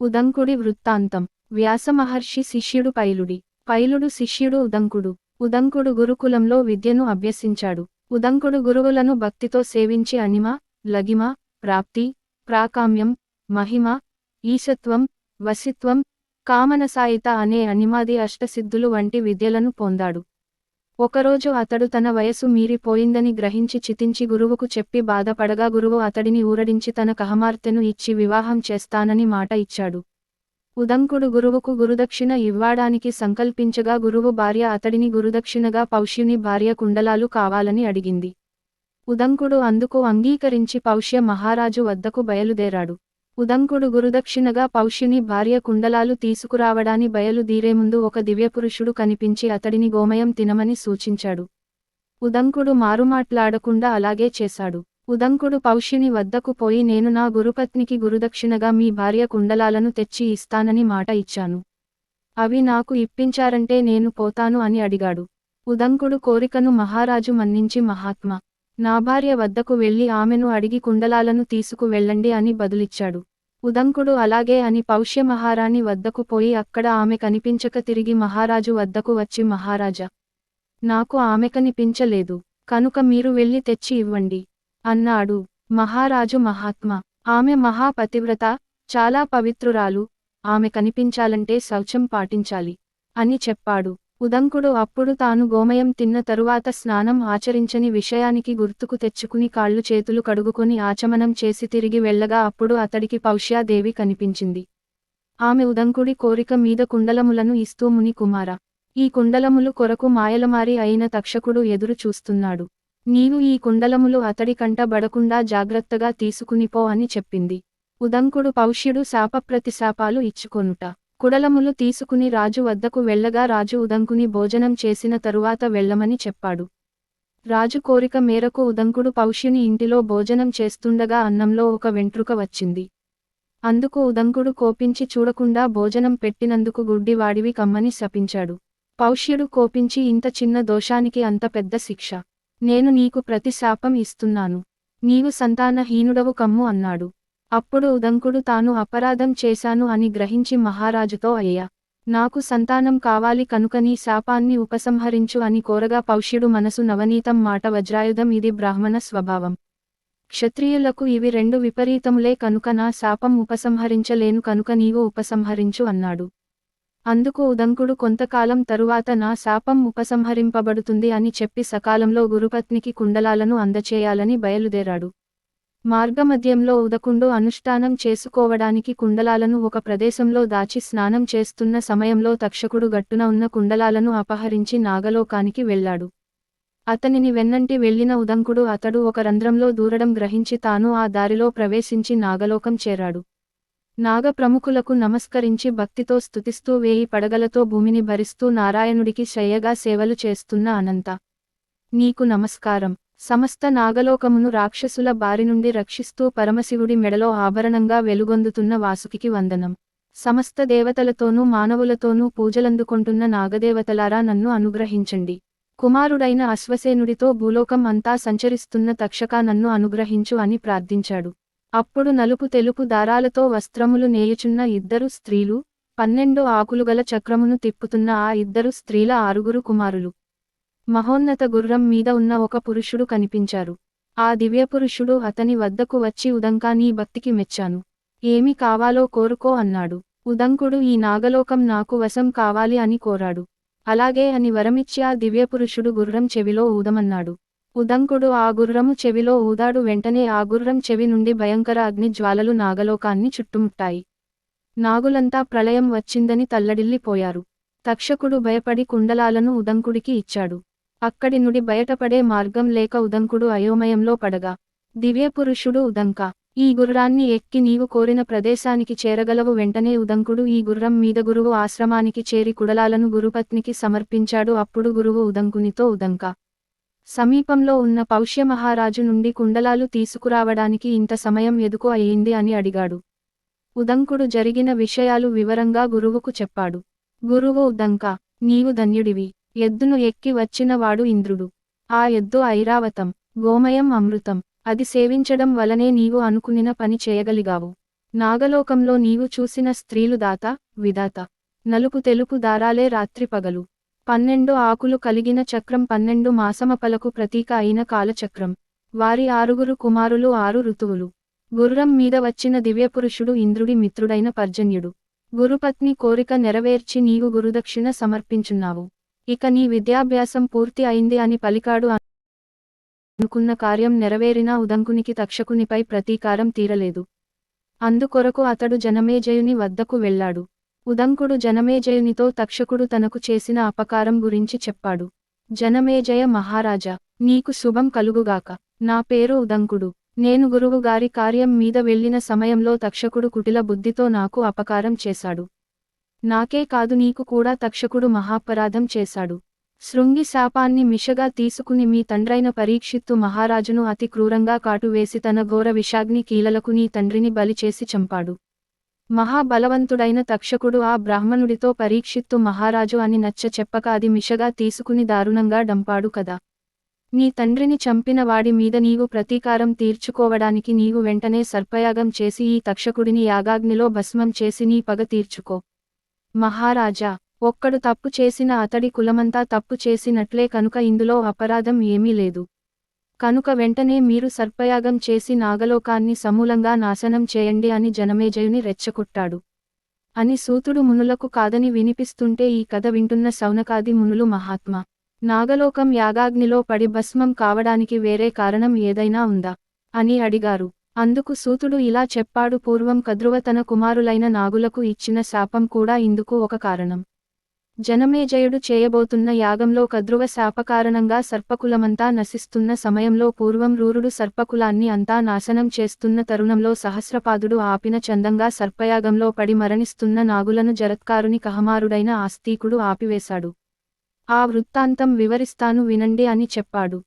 ఉదంకుడి వృత్తాంతం. వ్యాసమహర్షి శిష్యుడు పైలుడి. పైలుడు శిష్యుడు ఉదంకుడు. ఉదంకుడు గురుకులంలో విద్యను అభ్యసించాడు. ఉదంకుడు గురువులను భక్తితో సేవించి అనిమ లగిమ ప్రాప్తి ప్రాకామ్యం మహిమ ఈశత్వం వసిత్వం కామనసాయిత అనే అనిమాది అష్టసిద్ధులు వంటి విద్యలను పొందాడు. ఒకరోజు అతడు తన వయసు మీరిపోయిందని గ్రహించి చితించి గురువుకు చెప్పి బాధపడగా గురువు అతడిని ఊరడించి తన కహమార్తెను ఇచ్చి వివాహం చేస్తానని మాట ఇచ్చాడు. ఉదంకుడు గురువుకు గురుదక్షిణ ఇవ్వడానికి సంకల్పించగా గురువు భార్య అతడిని గురుదక్షిణగా పౌష్యుని భార్య కుండలాలు కావాలని అడిగింది. ఉదంకుడు అందుకు అంగీకరించి పౌష్య మహారాజు వద్దకు బయలుదేరాడు. ఉదంకుడు గురుదక్షిణగా పౌష్యుని భార్య కుండలాలు తీసుకురావడాని బయలుదీరే ముందు ఒక దివ్యపురుషుడు కనిపించి అతడిని గోమయం తినమని సూచించాడు. ఉదంకుడు మారుమాట్లాడకుండా అలాగే చేశాడు. ఉదంకుడు పౌష్యుని వద్దకు పోయి నేను నా గురుపత్నికి గురుదక్షిణగా మీ భార్య కుండలాలను తెచ్చి ఇస్తానని మాట ఇచ్చాను. అవి నాకు ఇప్పించారంటే నేను పోతాను అని అడిగాడు. ఉదంకుడు కోరికను మహారాజు మన్నించి మహాత్మా నా భార్య వద్దకు వెళ్ళి ఆమెను అడిగి కుండలాలను తీసుకు వెళ్ళండి అని బదులిచ్చాడు. ఉదంకుడు అలాగే అని పౌష్య మహారాణి వద్దకు పోయి అక్కడ ఆమె కనిపించక తిరిగి మహారాజు వద్దకు వచ్చి మహారాజా నాకు ఆమె కనిపించలేదు కనుక మీరు వెళ్ళి తెచ్చి ఇవ్వండి అన్నాడు. మహారాజు మహాత్మ ఆమె మహాపతివ్రత చాలా పవిత్రురాలు ఆమె కనిపించాలంటే శౌచం పాటించాలి అని చెప్పాడు. ఉదంకుడు అప్పుడు తాను గోమయం తిన్న తరువాత స్నానం ఆచరించని విషయానికి గుర్తుకు తెచ్చుకుని కాళ్ళు చేతులు కడుగుకొని ఆచమనం చేసి తిరిగి వెళ్ళగా అప్పుడు అతడికి పౌష్యాదేవి కనిపించింది. ఆమె ఉదంకుడి కోరిక మీద కుండలములను ఇస్తూ ముని కుమార ఈ కుండలములు కొరకు మాయలమారి అయిన తక్షకుడు ఎదురు చూస్తున్నాడు. నీవు ఈ కుండలములు అతడి కంట బడకుండా జాగ్రత్తగా తీసుకునిపో అని చెప్పింది. ఉదంకుడు పౌష్యుడు శాపప్రతిశాపాలు ఇచ్చుకొనుట. కుడలములు తీసుకుని రాజు వద్దకు వెళ్ళగా రాజు ఉదంకుని భోజనం చేసిన తరువాత వెళ్ళమని చెప్పాడు. రాజు కోరిక మేరకు ఉదంకుడు పౌష్యుని ఇంటిలో భోజనం చేస్తుండగా అన్నంలో ఒక వెంట్రుక వచ్చింది. అందుకు ఉదంకుడు కోపించి చూడకుండా భోజనం పెట్టినందుకు గుడ్డివాడివి కమ్మని శపించాడు. పౌష్యుడు కోపించి ఇంత చిన్న దోషానికి అంత పెద్ద శిక్ష. నేను నీకు ప్రతి శాపం ఇస్తున్నాను. నీవు సంతానహీనుడవు కమ్ము అన్నాడు. అప్పుడు ఉదంకుడు తాను అపరాధం చేశాను అని గ్రహించి మహారాజుతో అయ్యా నాకు సంతానం కావాలి కనుక నీ శాపాన్ని ఉపసంహరించు అని కోరగా పౌష్యుడు మనసు నవనీతం మాట వజ్రాయుధం ఇది బ్రాహ్మణ స్వభావం. క్షత్రియులకు ఇవి రెండు విపరీతములే కనుక నా శాపం ఉపసంహరించలేను కనుక నీవు ఉపసంహరించు అన్నాడు. అందుకు ఉదంకుడు కొంతకాలం తరువాత నా శాపం ఉపసంహరింపబడుతుంది అని చెప్పి సకాలంలో గురుపత్నికి కుండలాలను అందచేయాలని బయలుదేరాడు. మార్గమధ్యంలో ఉదకుండు అనుష్ఠానం చేసుకోవడానికి కుండలాలను ఒక ప్రదేశంలో దాచి స్నానం చేస్తున్న సమయంలో తక్షకుడు గట్టున ఉన్న కుండలాలను అపహరించి నాగలోకానికి వెళ్ళాడు. అతనిని వెన్నంటి వెళ్ళిన ఉదంకుడు అతడు ఒక రంధ్రంలో దూరడం గ్రహించి తాను ఆ దారిలో ప్రవేశించి నాగలోకం చేరాడు. నాగ ప్రముఖులకు నమస్కరించి భక్తితో స్తుతిస్తూ వేయి పడగలతో భూమిని భరిస్తూ నారాయణుడికి శయ్యగా సేవలు చేస్తున్న అనంత. నీకు నమస్కారం. సమస్త నాగలోకమును రాక్షసుల బారి నుండి రక్షిస్తూ పరమశివుడి మెడలో ఆభరణంగా వెలుగొందుతున్న వాసుకికి వందనం. సమస్త దేవతలతోనూ మానవులతోనూ పూజలందుకొంటున్న నాగదేవతలారా నన్ను అనుగ్రహించండి. కుమారుడైన అశ్వసేనుడితో భూలోకం అంతా సంచరిస్తున్న తక్షక నన్ను అనుగ్రహించు అని ప్రార్థించాడు. అప్పుడు నలుపు తెలుపు దారాలతో వస్త్రములు నేయుచున్న ఇద్దరు స్త్రీలు పన్నెండు ఆకులుగల చక్రమును తిప్పుతున్న ఆ ఇద్దరు స్త్రీల ఆరుగురు కుమారులు. మహోన్నత గుర్రం మీద ఉన్న ఒక పురుషుడు కనిపించారు. ఆ దివ్యపురుషుడు అతని వద్దకు వచ్చి ఉదంకా నీ భక్తికి మెచ్చాను. ఏమి కావాలో కోరుకో అన్నాడు. ఉదంకుడు ఈ నాగలోకం నాకు వశం కావాలి అని కోరాడు. అలాగే అని వరమిచ్చి ఆ దివ్యపురుషుడు గుర్రం చెవిలో ఊదమన్నాడు. ఉదంకుడు ఆ గుర్రము చెవిలో ఊదాడు. వెంటనే ఆ గుర్రం చెవి నుండి భయంకర అగ్ని జ్వాలలు నాగలోకాన్ని చుట్టుముట్టాయి. నాగులంతా ప్రళయం వచ్చిందని తల్లడిల్లిపోయారు. తక్షకుడు భయపడి కుండలాలను ఉదంకుడికి ఇచ్చాడు. అక్కడి నుండి బయటపడే మార్గం లేక ఉదంకుడు అయోమయంలో పడగా దివ్యపురుషుడు ఉదంక ఈ గుర్రాన్ని ఎక్కి నీవు కోరిన ప్రదేశానికి చేరగలవు. వెంటనే ఉదంకుడు ఈ గుర్రం మీద గురువు ఆశ్రమానికి చేరి కుడలాలను గురుపత్నికి సమర్పించాడు. అప్పుడు గురువు ఉదంకునితో ఉదంక సమీపంలో ఉన్న పౌష్యమహారాజు నుండి కుండలాలు తీసుకురావడానికి ఇంత సమయం ఎదుకు అయ్యింది అని అడిగాడు. ఉదంకుడు జరిగిన విషయాలు వివరంగా గురువుకు చెప్పాడు. గురువు ఉదంక నీవు ధన్యుడివి. ఎద్దును ఎక్కి వచ్చినవాడు ఇంద్రుడు. ఆ ఎద్దు ఐరావతం గోమయం అమృతం. అది సేవించడం వలనే నీవు అనుకునిన పని చేయగలిగావు. నాగలోకంలో నీవు చూసిన స్త్రీలు దాత విధాత. నలుపు తెలుపు దారాలే రాత్రి పగలు. పన్నెండు ఆకులు కలిగిన చక్రం పన్నెండు మాసమపలకు ప్రతీక అయిన కాలచక్రం. వారి ఆరుగురు కుమారులు ఆరు ఋతువులు. గుర్రం మీద వచ్చిన దివ్యపురుషుడు ఇంద్రుడి మిత్రుడైన పర్జన్యుడు. గురుపత్ని కోరిక నెరవేర్చి నీవు గురుదక్షిణ సమర్పించున్నావు. ఇక నీ విద్యాభ్యాసం పూర్తి అయింది అని పలికాడు అనుకున్న కార్యం నెరవేరినా ఉదంకునికి తక్షకునిపై ప్రతీకారం తీరలేదు. అందుకొరకు అతడు జనమేజయుని వద్దకు వెళ్ళాడు. ఉదంకుడు జనమేజయునితో తక్షకుడు తనకు చేసిన అపకారం గురించి చెప్పాడు. జనమేజయ మహారాజా నీకు శుభం కలుగుగాక. నా పేరు ఉదంకుడు. నేను గురువుగారి కార్యం మీద వెళ్ళిన సమయంలో తక్షకుడు కుటిల బుద్ధితో నాకు అపకారం చేశాడు. నాకే కాదు నీకు కూడా తక్షకుడు మహాపరాధం చేశాడు. శృంగి శాపాన్ని మిషగా తీసుకుని మీ తండ్రైన పరీక్షిత్తు మహారాజును అతి క్రూరంగా కాటువేసి తన ఘోర విషాగ్ని కీలలకు నీ తండ్రిని బలి చేసి చంపాడు. మహాబలవంతుడైన తక్షకుడు ఆ బ్రాహ్మణుడితో పరీక్షిత్తు మహారాజు అని నచ్చ చెప్పక అది మిషగా తీసుకుని దారుణంగా డంపాడు కదా. నీ తండ్రిని చంపిన వాడి మీద నీవు ప్రతీకారం తీర్చుకోవడానికి నీవు వెంటనే సర్పయాగం చేసి ఈ తక్షకుడిని యాగాగ్నిలో భస్మం చేసి నీ పగ తీర్చుకో. మహారాజా ఒక్కడు తప్పు చేసిన అతడి కులమంతా తప్పు చేసినట్లే కనుక ఇందులో అపరాధం ఏమీ లేదు. కనుక వెంటనే మీరు సర్పయాగం చేసి నాగలోకాన్ని సమూలంగా నాశనం చేయండి అని జనమేజయుని రెచ్చకొట్టాడు అని సూతుడు మునులకు కాదని వినిపిస్తుంటే ఈ కథ వింటున్న సౌనకాది మునులు మహాత్మ నాగలోకం యాగాగ్నిలో పడి భస్మం కావడానికి వేరే కారణం ఏదైనా ఉందా? అని అడిగారు. అందుకు సూతుడు ఇలా చెప్పాడు పూర్వం కద్రువ తన కుమారులైన నాగులకు ఇచ్చిన శాపం కూడా ఇందుకు ఒక కారణం. జనమేజయుడు చేయబోతున్న యాగంలో కద్రువ శాపకారణంగా సర్పకులమంతా నశిస్తున్న సమయంలో పూర్వం రూరుడు సర్పకులాన్ని అంతా నాశనం చేస్తున్న తరుణంలో సహస్రపాదుడు ఆపిన చందంగా సర్పయాగంలో పడి మరణిస్తున్న నాగులను జరత్కారుని కహమారుడైన ఆస్తికుడు ఆపివేశాడు. ఆ వృత్తాంతం వివరిస్తాను వినండి అని చెప్పాడు.